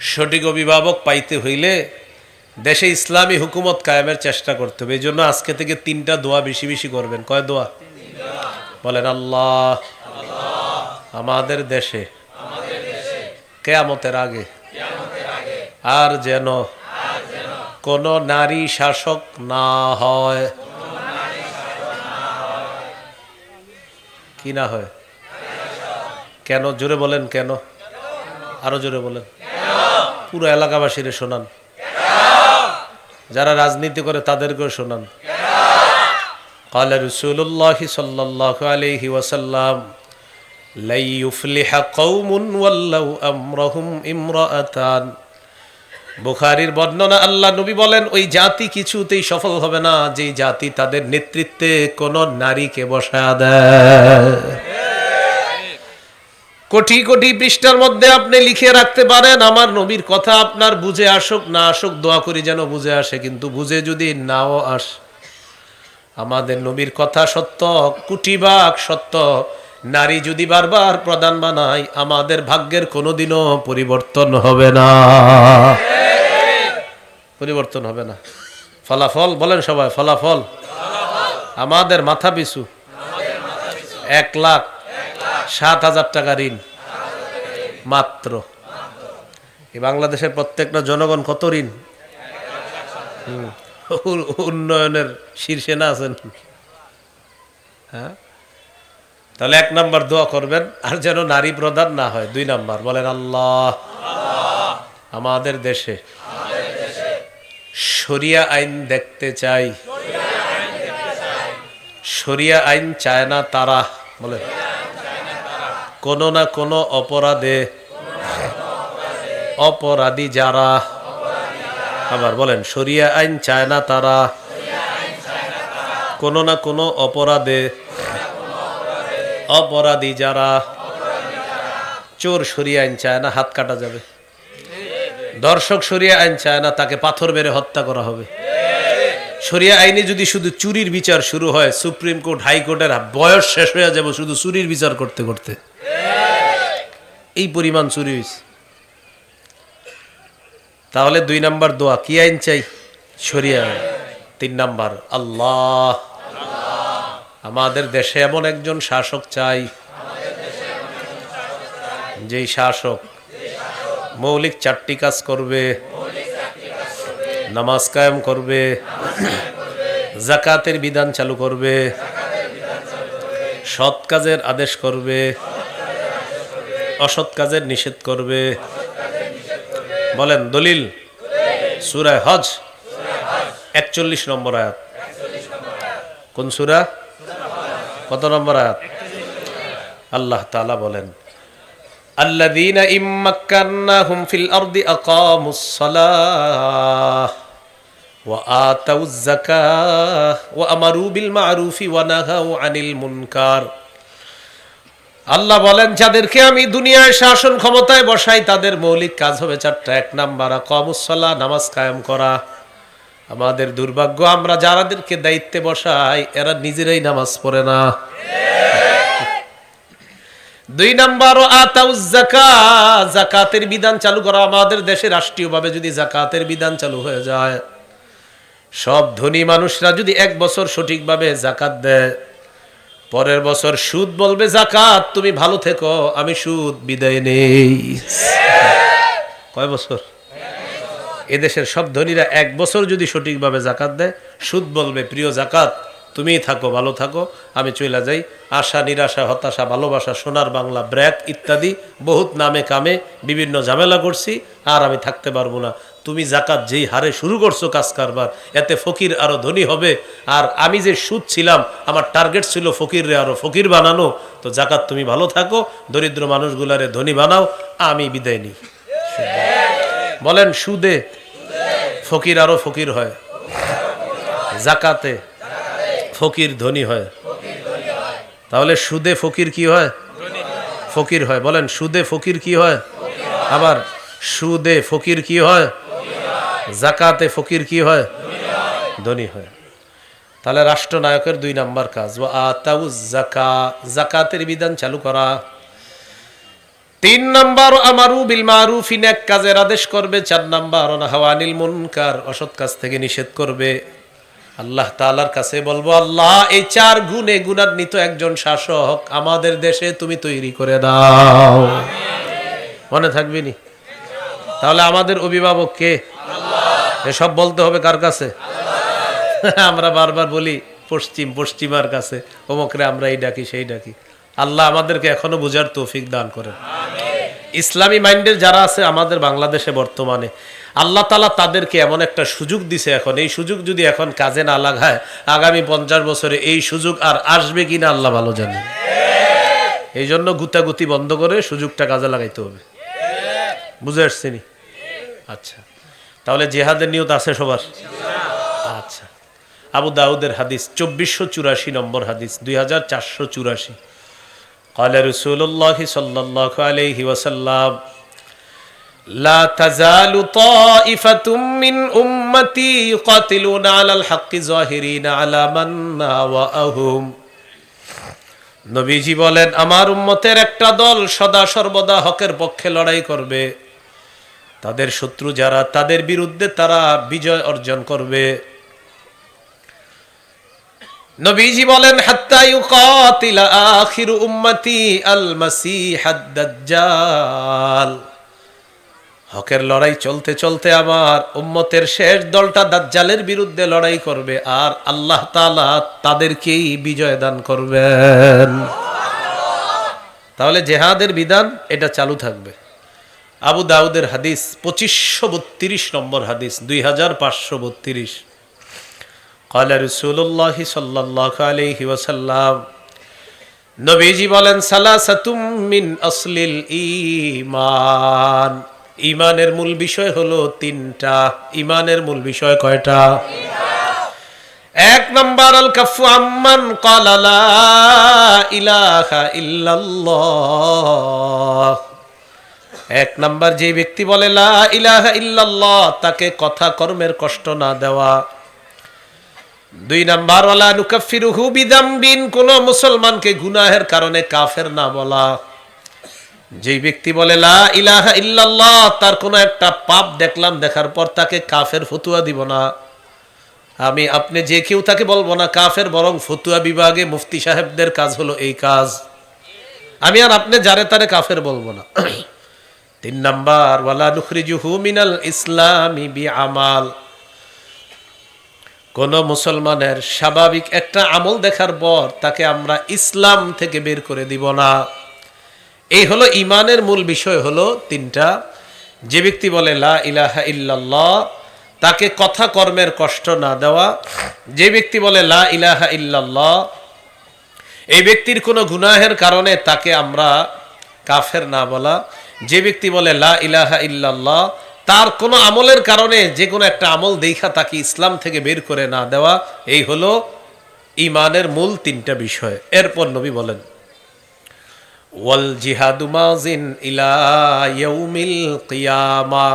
সঠিক অভিভাবক পাইতে হইলে দেশে ইসলামী হুকুমত কায়েমের চেষ্টা করতে হবে। এই জন্য আজকে থেকে তিনটা দোয়া বেশি বেশি করবেন। কয় দোয়া? বলেন, আল্লাহ, আমাদের দেশে কেয়ামতের আগে আর যেন কোন নারী শাসক না হয়। কি না হয়? কেন? জোরে বলেন কেন? আরও জোরে বলেন। পুরো এলাকাবাসীরে শোনান যারা রাজনীতি করে তাদেরকেও শোনান قال رسول الله صلى الله عليه وسلم لن يفلح قوم ولو أمرهم امرأتان বুখারির বর্ণনা আল্লাহ নবী বলেন ওই জাতি কিছুতেই সফল হবে না যে জাতি তাদের নেতৃত্বে কোন নারীকে বসা দেয় কোটি কোটি পৃষ্ঠার মধ্যে আপনি লিখে রাখতে পারেন, আমার নবীর কথা আপনার বুঝে আসুক, না আসুক, দোয়া করি যেন বুঝে আসে, কিন্তু বুঝে যদি নাও আস, আমাদের নবীর কথা সত্য, কুটি ভাগ সত্য, নারী যদি বারবার প্রধান বানায়, আমাদের ভাগ্যের কোনোদিনও পরিবর্তন হবে না। পরিবর্তন হবে না। ফলাফল, বলেন সবাই, ফলাফল। আমাদের মাথা পিছু। এক লাখ সাত হাজার টাকা ঋণ। মাত্র। এই বাংলাদেশের প্রত্যেকটা জনগণ কত ঋণ? উন্নয়নের শীর্ষে না আছেন? হ্যাঁ? তাহলে এক নাম্বার দোয়া করবেন, আর যেন নারী প্রধান না হয়। দুই নাম্বার, বলেন আল্লাহ। আমাদের দেশে শরিয়া আইন দেখতে চাই। শরিয়া আইন চায় না তারা, বলেন। কোনো না কোনো অপরাধে, অপরাধী যারা, আবার বলেন সরিয়া আইন চায় না তারা, কোনো না কোনো অপরাধে, অপরাধী যারা, চোর সরিয়া আইন চায় না, হাত কাটা যাবে। দর্শক সরিয়া আইন চায় না, তাকে পাথর মেরে হত্যা করা হবে। সরিয়া আইনে যদি শুধু চুরির বিচার শুরু হয়, সুপ্রিম কোর্ট, হাইকোর্টের বয়স শেষ হয়ে যাবে শুধু চুরির বিচার করতে করতে। এই পরিমাণ চুরি হয়েছে তাহলে দুই নাম্বার দোয়া, কি আইন চাই? সরিয়া তিন নাম্বার, আল্লাহ। আমাদের দেশে এমন একজন শাসক চাই, যেই শাসক মৌলিক চারটি কাজ করবে, নামাজ কায়েম করবে, জাকাতের বিধান চালু করবে, সৎ কাজের আদেশ করবে অসৎ কাজের নিষেধ করবে বলেন দলিল সুরায় হজ একচল্লিশ নম্বর আয়াত কোন সুরা কত নম্বর আয়াত আল্লাহ তাআলা বলেন الذين إن مكناهم في الأرض أقاموا الصلاة وآتوا الزكاة وأمروا بالمعروف ونهوا عن المنكر আল্লাহ বলেন, যাদেরকে আমি দুনিয়ায় শাসন ক্ষমতায় বসাই, তাদের মৌলিক কাজ হবে চারটা। এক নাম্বার কমুসলা নামাজ কায়েম করা। আমাদের দুর্ভাগ্য, আমরা যারাদেরকে দায়িত্বে বসাই, এরা নিজেরাই নামাজ পড়ে না। দুই নাম্বার জাকাতের বিধান চালু করা আমাদের দেশে রাষ্ট্রীয়ভাবে যদি জাকাতের বিধান চালু হয়ে যায়, সব ধনী মানুষরা যদি এক বছর সঠিকভাবে জাকাত দেয় পরের বছর সুদ বলবে, জাকাত, তুমি ভালো থেকো, আমি সুদ বিদায় নেই। কয় বছর? এদেশের সব ধনীরা এক বছর যদি সঠিকভাবে জাকাত দেয়, সুদ বলবে, প্রিয় জাকাত, তুমিই থাকো, ভালো থাকো, আমি চলে যাই। আশা, নিরাশা, হতাশা, ভালোবাসা, সোনার বাংলা, ব্র্যাক ইত্যাদি বহুত নামে কামে বিভিন্ন ঝামেলা করছি, আর আমি থাকতে পারব না। তুমি জাকাত যেই হারে শুরু করছ কাজ কারবার, এতে ফকির আরও ধনী হবে। আর আমি যে সুদ ছিলাম, আমার টার্গেট ছিল ফকিররে আরও ফকির বানানো। তো জাকাত তুমি ভালো থাকো, দরিদ্র মানুষগুলারে ধনী বানাও, আমি বিদায় নিই। বলেন, সুদে ফকির আরও ফকির হয়। জাকাতে ফকির ধনী হয়। তাহলে সুদে ফকির কি হয়? ফকির হয়। বলেন, সুদে ফকির কি হয়? আবার সুদে ফকির কি হয়? জাকাতে ফকির কি হয়? ধনী হয়। তাহলে রাষ্ট্রনায়কের দুই নাম্বার কাজ। ও আতাউ জাকা, জাকাতের বিধান চালু করা। তিন নাম্বার, আমারু বিল মারুফি, নেক কাজের আদেশ করবে। চার নাম্বার হাওয়ানিল মুনকার, অসৎ কাজ থেকে নিষেধ করবে। আল্লাহ তাআলার কাছে বলব, আল্লাহ, এই চার গুণে গুণান্বিত একজন শাসক আমাদের দেশে তুমি তৈরি করে দাও। মনে থাকবে নি? তাহলে আমাদের অভিভাবক কে? এসব বলতে হবে কার কাছে? আমরা বারবার বলি, পশ্চিম, পশ্চিমার কাছে। অমুকরে আমরা এই ডাকি, সেই ডাকি। আল্লাহ আমাদেরকে এখনও বুঝার তৌফিক দান করেন। ইসলামী মাইন্ডের যারা আছে, আমাদের বাংলাদেশে বর্তমানে, আল্লাহ তালা তাদেরকে এমন একটা সুযোগ দিছে এখন। এই সুযোগ যদি এখন কাজে না লাগায়, আগামী পঞ্চাশ বছরে এই সুযোগ আর আসবে কিনা আল্লাহ ভালো জানে। এই জন্য গুতাগুতি বন্ধ করে সুযোগটা কাজে লাগাইতে হবে। বুঝে আসছিনি? আচ্ছা। তাহলে জেহাদের নিয়ত আছে সবার আচ্ছা আবু দাউদের হাদিস চব্বিশশো চুরাশি নম্বর হাদিস দুই হাজার চারশো চুরাশি قال رسول الله صلى الله عليه وسلم لا تزال طائفة من أمتي يقاتلون على الحق ظاهرين على من ناوأهم নবীজি বলেন আমার উম্মতের একটা দল সদা সর্বদা হকের পক্ষে লড়াই করবে তাদের শত্রু যারা, তাদের বিরুদ্ধে তারা বিজয় অর্জন করবে। নবীজি বলেন আখিরু উম্মতি আল হকের লড়াই চলতে চলতে আমার উম্মতের শেষ দলটা দাজ্জালের বিরুদ্ধে লড়াই করবে আর আল্লাহ তাআলা তাদেরকেই বিজয় দান করবেন। তাহলে জেহাদের বিধান, এটা চালু থাকবে। আবু দাউদের হাদিস পঁচিশশো বত্রিশ নম্বর হাদিস দুই হাজার পাঁচশো বত্রিশ قال رسول الله صلى الله عليه وسلم নবীজি বলেন সালাসাতুম মিন আসলিল ঈমান ঈমানের মূল বিষয় হলো তিনটা ঈমানের মূল বিষয় কয়টা এক নম্বর আল কাফু আম্মান ক্বালা লা ইলাহা ইল্লাল্লাহ এক নাম্বার যে ব্যক্তি বলে, লা ইলাহা ইল্লাল্লাহ তাকে কথা কর্মের কষ্ট না দেওয়া। দুই নাম্বার, ওয়ালা নুকাফিরুহু বিদাম্বিন কোন মুসলমানকে গুনাহের কারণে কাফের না বলা। যেই ব্যক্তি বলে, লা ইলাহা ইল্লাল্লাহ তার কোনো একটা পাপ দেখলাম, দেখার পর তাকে কাফের ফতুয়া দিব না। আমি, আপনি যে কেউ তাকে বলব না কাফের, বরং ফতুয়া বিভাগে মুফতি সাহেবদের কাজ হলো এই কাজ। আমি আর আপনি যারে তারে কাফের বলব না। তিন নাম্বার, ওয়ালা নুখরিজুহু মিনাল ইসলামি বি আমাল কোন মুসলমানের স্বাভাবিক একটা আমল দেখার পর তাকে আমরা ইসলাম থেকে বের করে দিব না। এই হলো ইমানের মূল বিষয় হলো তিনটা। যে ব্যক্তি বলে, লা ইলাহা ইল্লাল্লাহ তাকে কথা কর্মের কষ্ট না দেওয়া। যে ব্যক্তি বলে, লা ইলাহা ইল্লাল্লাহ এই ব্যক্তির কোনো গুনাহের কারণে তাকে আমরা কাফের না বলা। যে ব্যক্তি বলে লা ইলাহা ইল্লাল্লাহ তার কোনো আমলের কারণে যে কোনো একটা আমল দেখা তাকে ইসলাম থেকে বের করে না দেওয়া এই হলো ইমানের মূল তিনটা বিষয় এরপর নবী বলেন ওয়াল জিহাদু মাজিন ইলা ইয়াউমিল কিয়ামা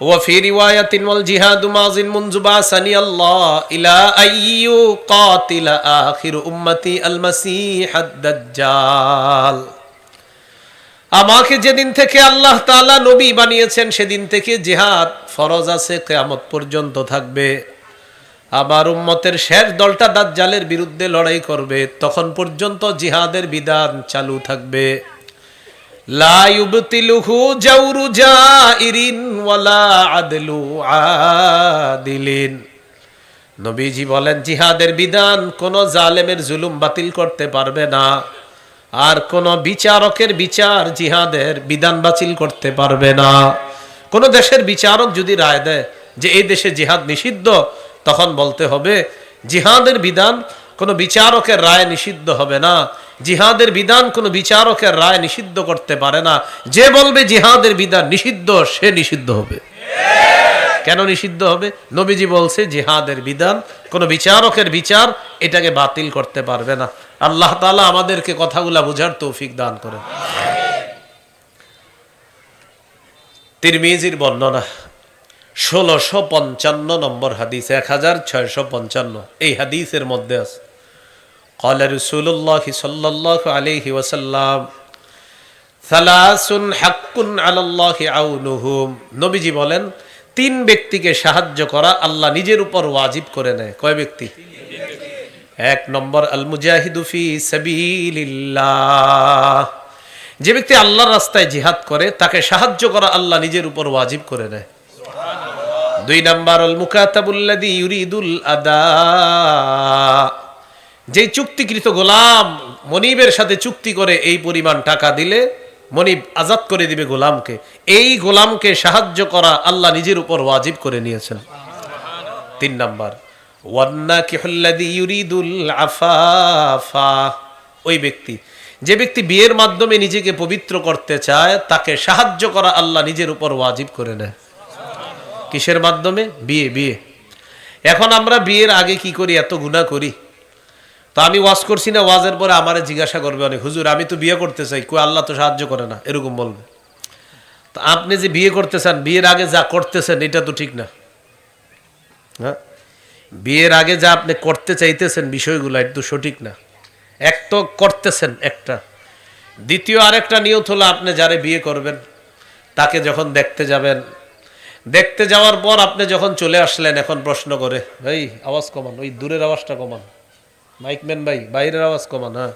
وفي رواية والجهاد ماض منذ بعثني الله إلى أن يقاتل آخر أمتي المسيح الدجال আমাকে যেদিন থেকে আল্লাহ তাআলা নবী বানিয়েছেন, সেদিন থেকে জিহাদ ফরজ আছে, কেয়ামত পর্যন্ত থাকবে। আবার উম্মতের শেষ দলটা দাজ্জালের বিরুদ্ধে লড়াই করবে, তখন পর্যন্ত জিহাদের বিধান চালু থাকবে। নবীজি বলেন, জিহাদের বিধান কোন জালেমের জুলুম বাতিল করতে পারবে না। আর কোন বিচারকের বিচার জিহাদের বিধান বাতিল করতে পারবে না। কোন দেশের বিচারক যদি রায় দেয় যে এই দেশে জিহাদ নিষিদ্ধ, তখন বলতে হবে, জিহাদের বিধান কোনো বিচারকের রায় নিষিদ্ধ হবে না। জিহাদের বিধান কোনো বিচারকের রায় নিষিদ্ধ করতে পারে না। যে বলবে জিহাদের বিধান নিষিদ্ধ, সে নিষিদ্ধ হবে। কেন নিষিদ্ধ হবে? নবীজি বলছে, জিহাদের বিধান কোনো বিচারকের বিচার এটাকে বাতিল করতে পারবে না। আল্লাহ তাআলা আমাদেরকে কথাগুলা বোঝার তৌফিক দান করেন তিরমিজির বর্ণনা ষোলোশো পঞ্চান্ন নম্বর হাদিস এক হাজার ছয়শো পঞ্চান্ন এই হাদিসের মধ্যে আছে قال رسول الله صلى الله عليه وسلم সালাসুন হাক্কুন আলাল্লাহি আউনুহুম নবীজি বলেন তিন ব্যক্তিকে সাহায্য করা আল্লাহ নিজের উপর ওয়াজিব করে নেয় কয় ব্যক্তি এক নম্বর আল মুজাহিদু ফি সাবিলিল্লাহ। যে ব্যক্তি আল্লাহর রাস্তায় জিহাদ করে, তাকে সাহায্য করা আল্লাহ নিজের উপর ওয়াজিব করে নেয়। দুই নম্বর আল মুকাতাবুল্লাদি ইউরিদুল আদা। যে চুক্তিকৃত গোলাম মনিবের সাথে চুক্তি করে এই পরিমাণ টাকা দিলে, মনিব আজাদ করে দিবে গোলামকে। এই গোলামকে সাহায্য করা আল্লাহ নিজের উপর ওয়াজিব করে নিয়েছেন। তিন নাম্বার ওই ব্যক্তি, যে ব্যক্তি বিয়ের মাধ্যমে নিজেকে পবিত্র করতে চায়, তাকে সাহায্য করা আল্লাহ নিজের উপর ওয়াজিব করে নেয়। কিসের মাধ্যমে? বিয়ে বিয়ে। এখন আমরা বিয়ের আগে কি করি? এত গুণা করি। তো আমি ওয়াজ করছি না, ওয়াজের পরে আমারে জিজ্ঞাসা করবে অনেক, হুজুর, আমি তো বিয়ে করতে চাই, কই আল্লাহ তো সাহায্য করে না? এরকম বলবে। তো আপনি যে বিয়ে করতে চান, বিয়ের আগে যা করতেছেন, এটা তো ঠিক না। হ্যাঁ? বিয়ের আগে যা আপনি করতে চাইতেছেন বিষয়গুলো তো সঠিক না। এক তো করতেছেন একটা। দ্বিতীয় আরেকটা নিয়ত হলো আপনি যারে বিয়ে করবেন, তাকে যখন দেখতে যাবেন, দেখতে যাওয়ার পর আপনি যখন চলে আসলেন এখন প্রশ্ন করে ভাই আওয়াজ কমান, ওই দূরের আওয়াজটা কমান। মাইকম্যান ভাই, বাইরের আওয়াজ কমান হ্যাঁ।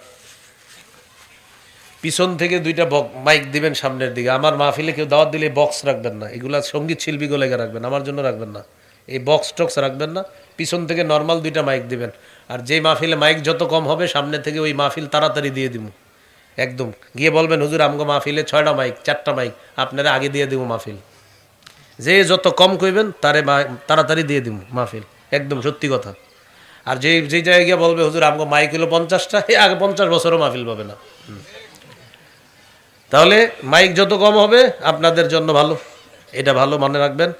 পিছন থেকে দুইটা বক মাইক দিবেন সামনের দিকে। আমার মাহফিলে কেউ দাওয়াত দিলে বক্স রাখবেন না। এগুলা সংগীত শিল্পীগুলো লেগে রাখবেন, আমার জন্য রাখবেন না। এই বক্স টক্স রাখবেন না। পিছন থেকে নর্মাল দুইটা মাইক দিবেন। আর যেই মাহফিলে মাইক যত কম হবে, সামনে থেকে ওই মাহফিল তাড়াতাড়ি দিয়ে দিব একদম। গিয়ে বলবেন, হুজুর, আমগো মাহফিলে ছয়টা মাইক চারটা মাইক আপনারা আগে দিয়ে দিব মাহফিল। যে যত কম কইবেন, তারে তাড়াতাড়ি দিয়ে দিব মাহফিল। একদম, সত্যি কথা। আর যে যে জায়গায় গিয়ে বলবে, হুজুর, আমগো মাইক হলো পঞ্চাশটা আগে পঞ্চাশ বছরও মাহফিল পাবে না। তাহলে মাইক যত কম হবে, আপনাদের জন্য ভালো। এটা ভালো, মনে রাখবেন।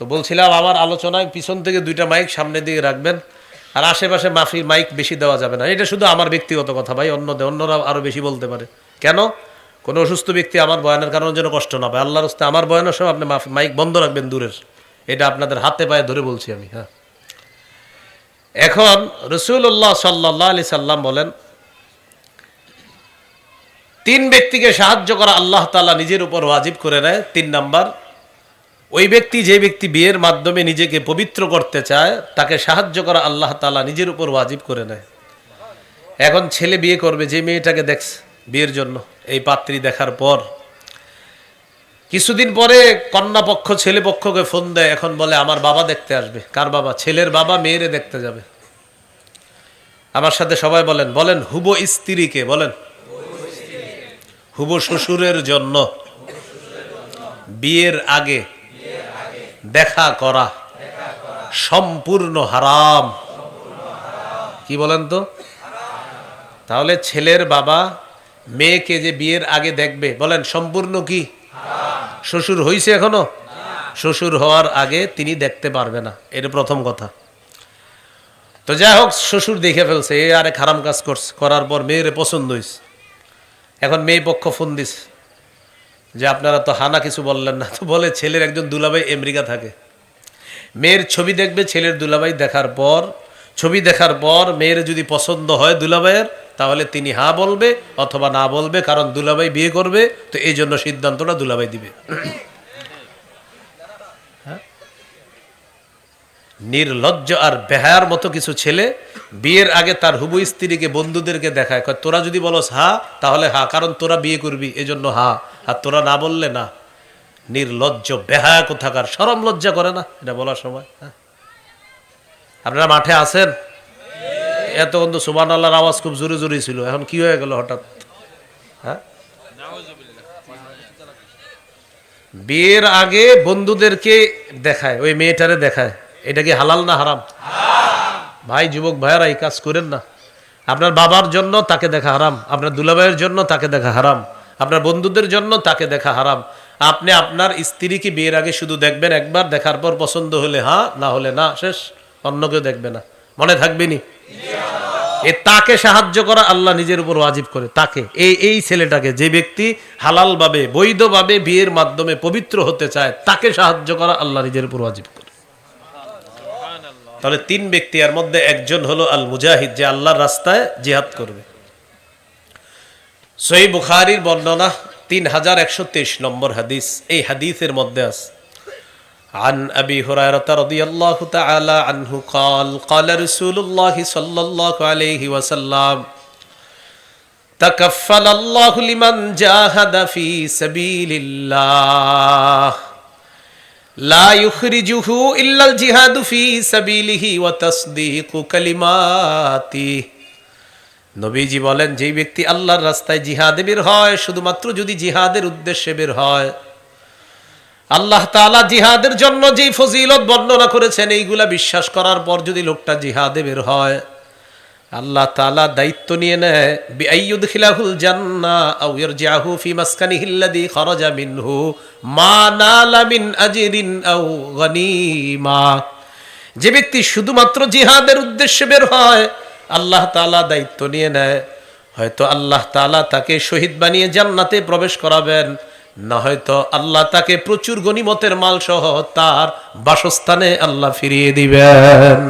তো বলছিলাম আমার আলোচনায় পিছন থেকে দুইটা মাইক সামনের দিকে রাখবেন, আর আশেপাশে মাফি মাইক বেশি দেওয়া যাবে না। এটা শুধু আমার ব্যক্তিগত কথা ভাই, অন্য অন্যরা আরও বেশি বলতে পারে। কেন? কোনো অসুস্থ ব্যক্তি আমার বয়ানের কারণে যেন কষ্ট না পায়। আল্লাহর হস্তে আমার বয়ানের সময় আপনি মাইক বন্ধ রাখবেন দূরের। এটা আপনাদের হাতে পায়ে ধরে বলছি আমি হ্যাঁ। এখন রসুল্লাহ সাল্লাহ আলি সাল্লাম বলেন, তিন ব্যক্তিকে সাহায্য করা আল্লাহ তাআলা নিজের উপর ওয়াজিব করে নেয়। তিন নাম্বার ওই ব্যক্তি যে ব্যক্তি বিয়ের মাধ্যমে নিজেকে পবিত্র করতে চায়, তাকে সাহায্য করা আল্লাহ তালা নিজের উপর ওয়াজিব করে নেয়। এখন ছেলে বিয়ে করবে, যে মেয়েটাকে দেখছে বিয়ের জন্য, এই পাত্রী দেখার পর। কিছুদিন পরে কন্যা পক্ষ ছেলে পক্ষকে ফোন দেয়, এখন বলে, আমার বাবা দেখতে আসবে। কার বাবা? ছেলের বাবা মেয়েরে দেখতে যাবে। আমার সাথে সবাই বলেন বলেন, হুব স্ত্রীকে? বলেন, হুব শ্বশুরের জন্য। বিয়ের আগে দেখা করা। সম্পূর্ণ হারাম। কি বলেন তো? তাহলে ছেলের বাবা মেয়েকে যে বিয়ের আগে দেখবে, বলেন সম্পূর্ণ কি? শ্বশুর হইছে এখনও? শ্বশুর হওয়ার আগে তিনি দেখতে পারবে না। এটা প্রথম কথা। তো যাই হোক, শ্বশুর দেখে ফেলছে, এ আরে খারাপ কাজ করছে, করার পর মেয়েরে পছন্দ হয়েছে এখন মেয়ে পক্ষ ফোন দিস যে আপনারা তো হানা কিছু বললেন না, তো বলে ছেলের একজন দুলাভাই আমেরিকা থাকে মেয়ের ছবি দেখবে, ছেলের দুলাভাই দেখার পর, ছবি দেখার পর মেয়ের যদি পছন্দ হয় দুলাভাইয়ের, তাহলে তিনি হা বলবে অথবা না বলবে, কারণ দুলাভাই বিয়ে করবে, তো এই জন্য সিদ্ধান্তটা দুলাভাই দিবে হ্যাঁ? নির্লজ্জ আর বেহার মতো কিছু ছেলে বিয়ের আগে তার হুবু স্ত্রীকে বন্ধুদেরকে দেখায়। তোরা যদি বলস হা, তাহলে হা, কারণ তোরা বিয়ে করবি, এজন্য হা। আর তোরা না বললে না। নির্লজ্জ, বেহায়া কোথাকার, সরম লজ্জা করে না? এটা বলার সময় হ্যাঁ? আপনারা মাঠে আছেন? এত কিন্তু সুবান আল্লাহর আওয়াজ খুব জোরে জোরে ছিল। এখন কি হয়ে গেল হঠাৎ? হ্যাঁ? বিয়ের আগে বন্ধুদেরকে দেখায়, ওই মেয়েটারে দেখায়। এটা কি হালাল না হারাম? ভাই, যুবক ভাইয়ারা, এই কাজ করেন না। আপনার বাবার জন্য তাকে দেখা হারাম, আপনার দুলাভাইয়ের জন্য তাকে দেখা হারাম, আপনার বন্ধুদের জন্য তাকে দেখা হারাম। আপনি আপনার স্ত্রীকে বিয়ের আগে শুধু দেখবেন, একবার দেখার পর পছন্দ হলে হ্যাঁ না হলে না, শেষ, অন্য কেউ দেখবে না। মনে থাকবেনি এ তাকে সাহায্য করা আল্লাহ নিজের উপর ওয়াজিব করে, তাকে এই এই ছেলেটাকে, যে ব্যক্তি হালালভাবে, বৈধভাবে বিয়ের মাধ্যমে পবিত্র হতে চায়, তাকে সাহায্য করা আল্লাহ নিজের উপর ওয়াজিব করে। তাহলে তিন ব্যক্তি এর মধ্যে একজন হলো আল মুজাহিদ যে আল্লাহর রাস্তায় জিহাদ করবে সই বুখারির বর্ণনা তিন হাজার একশো তেইশ নম্বর হাদিস এই হাদিসের মধ্যে আছে عن أبي هريرة رضي الله تعالى عنه قال قال رسول الله صلى الله عليه وسلم تكفل الله لمن جاهد في سبيل الله লা ইউখরিজুহু ইল্লাল জিহাদু ফি সাবিলিহি ওয়া তাসদীকু কালিমাতি। নবীজি বলেন, যেই ব্যক্তি আল্লাহর রাস্তায় জিহাদে বের হয়, শুধুমাত্র যদি জিহাদের উদ্দেশ্যে বের হয়, আল্লাহ তালা জিহাদের জন্য যেই ফজিলত বর্ণনা করেছেন, এইগুলা বিশ্বাস করার পর যদি লোকটা জিহাদে বের হয় আল্লাহ তাআলা দায়িত্ব নিয়ে নেয় বিআইয়ুদ খিলাহুল জান্নাহ আও ইয়ারজিআহু ফি মাসকানিহি আল্লাযী খারাজা মিনহু, মা নালা মিন আজরিন আও গনিমা। যে ব্যক্তি শুধুমাত্র জিহাদের উদ্দেশ্যে বের হয়, আল্লাহ তাআলা দায়িত্ব নিয়ে নেয়। হয়তো আল্লাহ তাআলা তাকে শহীদ বানিয়ে জান্নাতে প্রবেশ করাবেন, না হয়তো আল্লাহ তাকে প্রচুর গনিমতের মাল সহ তার বাসস্থানে আল্লাহ ফিরিয়ে দিবেন।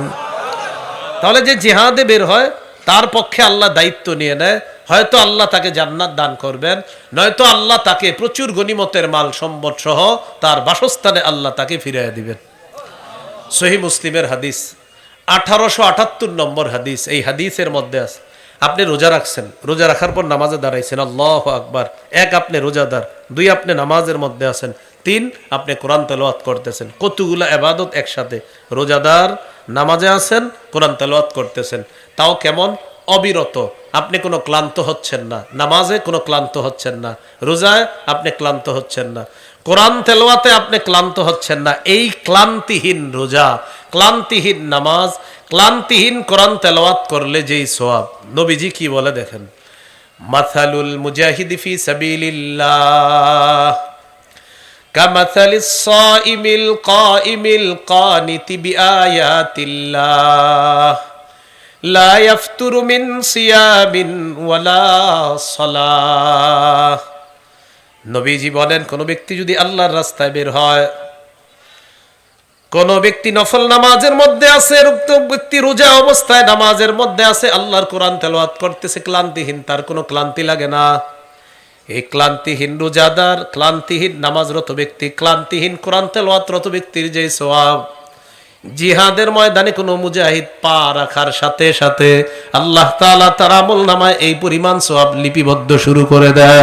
তাহলে যে জিহাদে বের হয়, তার পক্ষে আল্লাহ দায়িত্ব নিয়ে নেয়। হয়তো আল্লাহ তাকে জান্নাত দান করবেন, নয়তো আল্লাহ তাকে প্রচুর গনিমতের মাল, সম্পদ সহ তার বাসস্থানে আল্লাহ তাকে ফিরিয়ে দিবেন। সহি মুসলিমের হাদিস, আঠারোশো আটাত্তর নম্বর হাদিস, এই হাদিসের মধ্যে আছে। আপনি রোজা রাখছেন, রোজা রাখার পর নামাজে দাঁড়াইছেন, আল্লাহ আকবার। এক আপনি রোজাদার, দুই আপনি নামাজের মধ্যে আছেন। তিন, আপনি কোরআন তেলাওয়াত করতেছেন। কতগুলা এবাদত একসাথে? রোজাদার নামাজে আছেন, কোরআন তেলাওয়াত করতেছেন। তাও কেমন? অবিরত। আপনি কোনো ক্লান্ত হচ্ছেন না। নামাজে কোনো ক্লান্ত হচ্ছেন না। রোজায় আপনি ক্লান্ত হচ্ছেন না। কোরআন তেলোয়াতে আপনি ক্লান্ত হচ্ছেন না। এই ক্লান্তিহীন রোজা, ক্লান্তিহীন নামাজ, ক্লান্তিহীন কোরআন তেলাওয়াত করলে যেই সোয়াব নবীজি কি বলে দেখেন? মাথালুল মুজাহিদি ফি সাবিলিল্লাহ। كمثل الصائم القائم القانت بآيات الله لا يفتر من صيام ولا صلاة নবীজি বলেন কোন ব্যক্তি যদি আল্লাহর রাস্তায় বের হয় কোন ব্যক্তি নফল নামাজের মধ্যে আছে উক্ত ব্যক্তি রোজা অবস্থায় নামাজের মধ্যে আছে আল্লাহর কোরআন তেলাওয়াত করতেছে ক্লান্তিহীন তার কোনো ক্লান্তি লাগে না এই ক্লান্তিহীন রোজাদার, ক্লান্তিহীন নামাজরত ব্যক্তি, ক্লান্তিহীন কোরআন তেলাওয়াতরত ব্যক্তির যে সোয়াব জিহাদের ময়দানে কোনো মুজাহিদ পা রাখার সাথে সাথে আল্লাহ তাআলা তার আমল নামায় এই পরিমাণ সোয়াব লিপিবদ্ধ শুরু করে দেয়।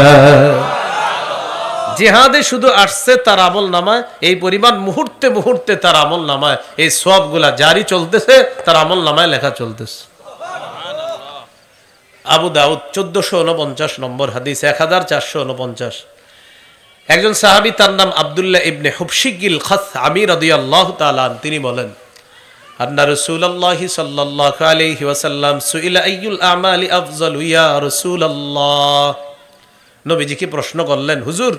জেহাদে শুধু আসছে তার আমল নামায়, এই পরিমাণ মুহূর্তে মুহূর্তে তার আমল নামায়, এই সবগুলা জারি চলতেছে, তার আমল নামায় লেখা চলতেছে। আবু দাউদ, চোদ্দশো উনপঞ্চাশ নম্বর হাদিস, এক হাজার চারশো উনপঞ্চাশ একজন সাহাবি, তার নাম আবদুল্লাহ ইবনে হুবশিকিল খাস আমির আল্লাহ তালান তিনি বলেন, আন্না রসুল্লাহ সাল্লাহ আলাইহি ওয়াসাল্লাম সুইলা আইয়ুল আমালি আফজাল ইয়া রসুল্লাহ নবীজিকে প্রশ্ন করলেন, হুজুর,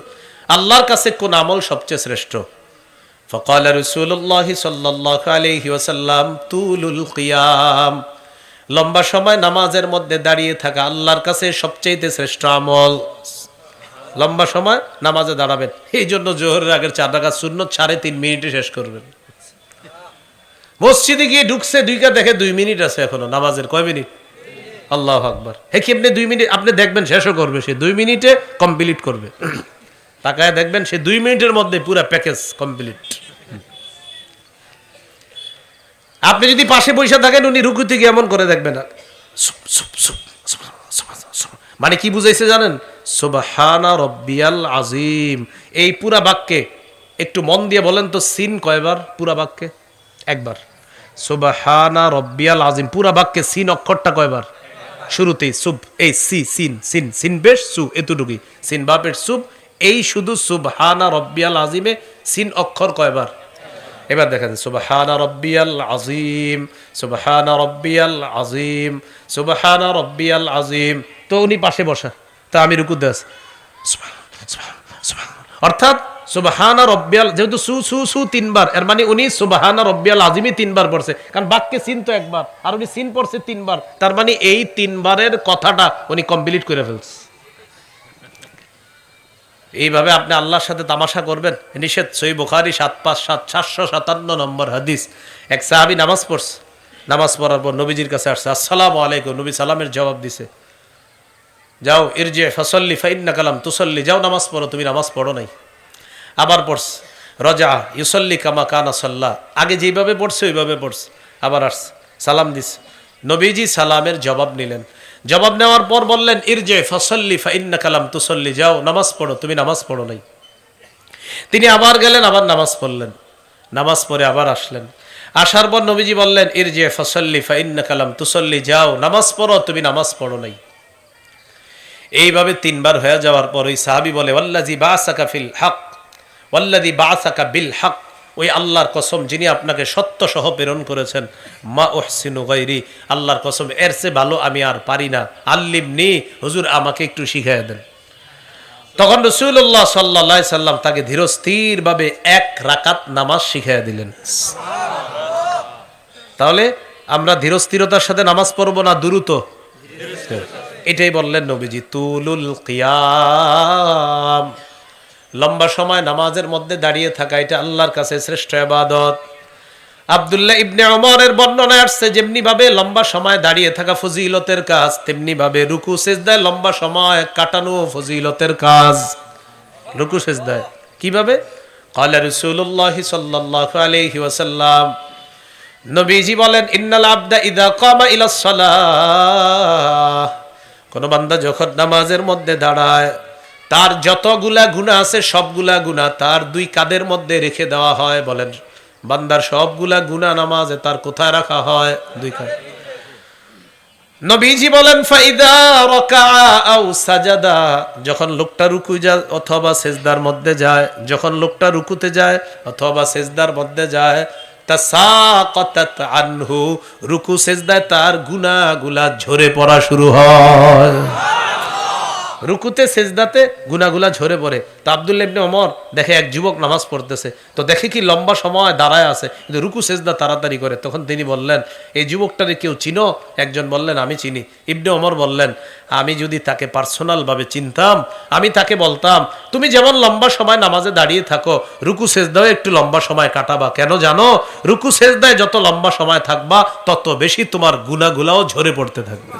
আল্লাহর কাছে কোন আমল সবচেয়ে শ্রেষ্ঠ? ফকাল রসুল্লাহ সাল্লাহ আলহি ওসাল্লাম তুলুল কিয়াম লম্বা সময় নামাজের মধ্যে দাঁড়িয়ে থাকা আল্লাহর কাছে সবচেয়ে শ্রেষ্ঠ আমল। লম্বা সময় নামাজে দাঁড়াবেন। এই জন্য জোহরের আগের চার টাকা শূন্য সাড়ে তিন মিনিটে শেষ করবেন। মসজিদে গিয়ে ঢুকছে, দুইটা দেখে দুই মিনিট আছে এখনও, নামাজের কয় মিনিট? আল্লাহ আকবর। হে কি আপনি দুই মিনিট, আপনি দেখবেন শেষও করবে, সে দুই মিনিটে কমপ্লিট করবে। তাকায় দেখবেন সে দুই মিনিটের মধ্যে পুরো প্যাকেজ কমপ্লিট আপনি যদি পাশে বসে থাকেন, উনি রুকুতে গিয়ে এমন করে দেখবেন। না। মানে কি বুঝাইছে জানেন? সুবহানা রব্বিয়াল আজিম এই পুরা বাক্যে একটু মন দিয়ে বলেন তো, সিন কয়বার পুরা বাক্যে? একবার। সুবহানা রব্বিয়াল আজিম পুরা বাক্যে সিন অক্ষরটা কয়বার? শুরুতেই সুব, এই সি, সিন সিন সিন বেশ, সু, এতটুকুই। সিন বাপের সুব, এই শুধু সুবহানা রব্বিয়াল আজিমে সিন অক্ষর কয়বার? এবার দেখেন, সুবহানা রব্বিয়াল আজিম সুবহানা রব্বিয়াল আজিম সুবহানা রব্বিয়াল আজিম তো উনি পাশে বসা, তা আমি রুকুতে আছি। অর্থাৎ, সুবহানা রব্বিয়াল, যেহেতু সু সু সু তিনবার, এর মানে উনি সুবহানা রব্বিয়াল আজিমই তিনবার পড়ছে। কারণ বাক্যে সিন তো একবার, আর উনি সিন পড়ছে তিনবার, তার মানে এই তিনবারের কথাটা উনি কমপ্লিট করে ফেলছে। এইভাবে আপনি আল্লাহর সাথে তামাশা করবেন? নিষেধ। সই বুখারি সাত পাঁচ সাত সাতশো সাতান্ন নম্বর হাদিস। এক সাহাবি নামাজ পড়ছে। নামাজ পড়ার পর নবীজির কাছে আসছে, আসসালাম আলাইকুম। নবী সালামের জবাব দিছে, যাও, ইরজে, ফসল্লি ফাইন্না কালাম তুসল্লি। যাও, নামাজ পড়ো, তুমি নামাজ পড়ো নাই। আবার পড়স রজা ইউসল্লি কামা কানা সাল্লাহ আগে যেইভাবে পড়ছে, ওইভাবে পড়ছে। আবার আস সালাম দিস নবীজি সালামের জবাব নিলেন। জবাব নেওয়ার পর বললেন, ইরজে, ফসল্লি ফাইন্না কালাম তুসল্লি, যাও, নামাজ পড়ো, তুমি নামাজ পড়ো নাই। তিনি আবার গেলেন, আবার নামাজ পড়লেন। নামাজ পড়ে আবার আসলেন। আসার পর নবীজি বললেন, ইরজে, ফসল্লি ফাইন্না কালাম তুসল্লি, যাও, নামাজ পড়ো, তুমি নামাজ পড়ো নাই। এইভাবে তিনবার হয়ে যাওয়ার পর ওই সাহাবি বলে ওল্লাজি বা বাসাকা ফিল হক ওল্লাদি বা বাসাকা বিল হক। ওই আল্লাহর কসম যিনি আপনাকে সত্য সহ প্রেরণ করেছেন, মা ওহসিনু গৈরি আল্লাহর কসম, এর চেয়ে ভালো আমি আর পারি না। আল্লিম নি হুজুর আমাকে একটু শিখাই দেন। তখন রসুল্লাহ সাল্লা সাল্লাম তাকে ধীরস্থিরভাবে এক রাকাত নামাজ শিখাই দিলেন। তাহলে আমরা ধীরস্থিরতার সাথে নামাজ পড়ব না দ্রুত? এটাই বললেন নবীজি, তুলুল কিয়াম। লম্বা সময় নামাজের মধ্যে দাঁড়িয়ে থাকা এটা আল্লাহর কাছে শ্রেষ্ঠ আবাদত আব্দুল্লাহ ইবনে ওমরের বর্ণনায় আসছে যেমনি ভাবে লম্বা সময় দাঁড়িয়ে থাকা ফজিলতের কাজ তেমনি ভাবে রুকু সেজদায় লম্বা সময় কাটানো ফজিলতের কাজ রুকু সেজদায় কিভাবে قال رسول الله صلى الله عليه وسلم নবীজি বলেন ইন্নাল আবদা ইদা কামা ইলা সালাহ কোন বান্দা যখন নামাজের মধ্যে দাঁড়ায় তার যতগুলা গুণা আছে, সবগুলা গুণা তার দুই কাদের মধ্যে রেখে দেওয়া হয়, বলেন। বান্দার সবগুলা গুণা নামাজে তার কোথায় রাখা হয়? দুই কাদ নবীজি বলেন, ফাইদা রকা আও সাজাদা। যখন লোকটা রুকু যায় অথবা সেজদার মধ্যে যায়, যখন লোকটা রুকুতে যায় অথবা সেজদার মধ্যে যায় তা আনহু। রুকু, সেজদায় তার গুনাহগুলা ঝরে পড়া শুরু হয়। রুকুতে সেজদাতে গুনাগুলা ঝরে পড়ে। তো আবদুল্লা ইবনে দেখে এক যুবক নামাজ পড়তেছে। তো দেখে কি লম্বা সময় দাঁড়ায় আছে, কিন্তু রুকু সেজদা তাড়াতাড়ি করে। তখন তিনি বললেন, এই যুবকটারে কেউ চিনো? একজন বললেন, আমি চিনি। ইবনে ওমর বললেন, আমি যদি তাকে পার্সোনালভাবে চিনতাম, আমি তাকে বলতাম, তুমি যেমন লম্বা সময় নামাজে দাঁড়িয়ে থাকো, রুকু সেজদাও একটু লম্বা সময় কাটাবা। কেন জানো? রুকু সেজদায় যত লম্বা সময় থাকবা, তত বেশি তোমার গুনাগুলাও ঝরে পড়তে থাকবে।